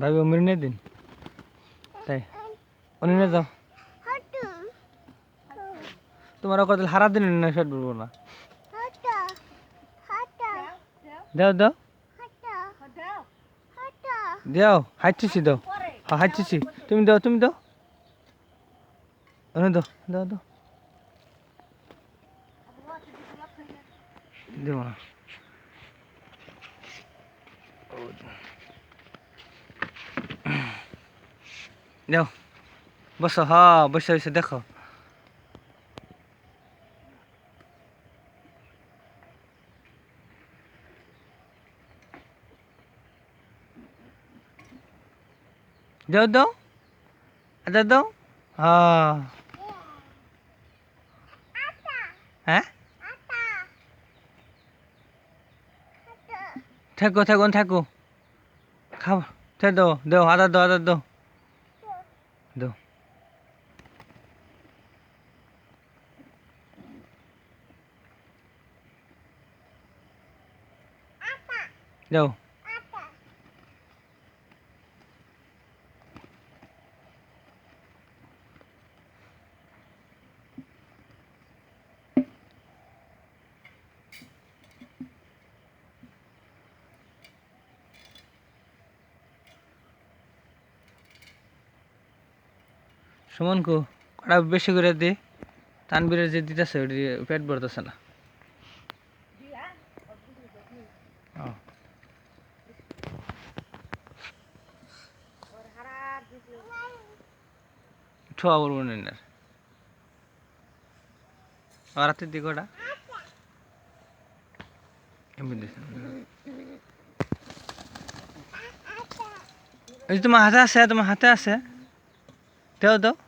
ভাবি অমির নিয়ে দিন তাই? উনি নিয়ে যাও। তোমার কত হারা দিন না শার্ট বলব না। দাও দাও। দাও হাইটিছি দাও। হ্যাঁ হাইটিছি তুমি দাও তুমি দাও। অনেক দাও দাও দাও। দেবো না। দাও বসো হ্যাঁ বসে বসে দেখো। দাও দাও দাও দাও হ্যাঁ হ্যাঁ থাকো থাকো থাকো। খাও থে দাও দাও আদা দাও আদা দাও। দাও। দাও। সুমন কো কটা বেশি করে দে তানবীরের যে দিতেছে, ওটি পেট ভরতেছে না। তোমার হাতে আছে, তোমার হাতে আছে। হ্যাঁ ওই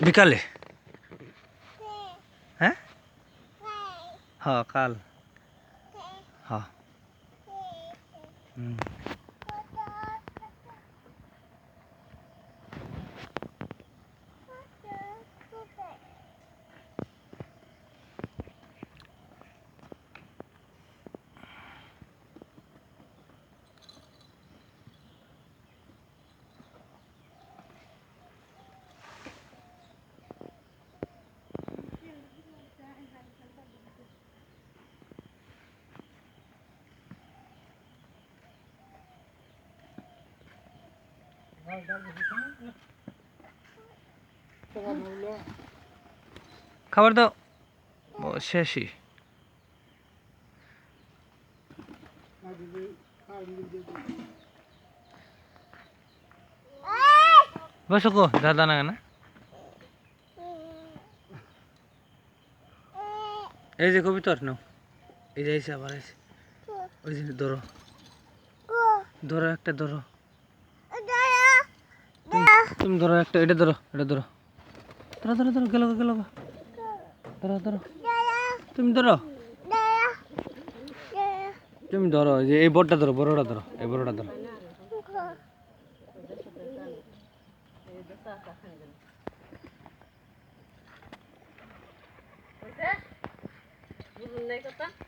বিকালে হ্যাঁ হ্যাঁ কাল হ্যাঁ হুম। খাবার দাও। শেষই। বসো কো দাদা না না এই যে কবিতর নাও। এই যে আবার ওই যে ধরো। ধরো একটা, ধরো। তুমি- ধরো একটা, এটা ধরো এটা ধরো। ধরো ধরো ধরো, গেল গেল ধরো ধরো। তুমি ধরো। তুমি ধরো যে এই বড়টা ধরো বড়টা ধরো, এই বড়টা ধরো।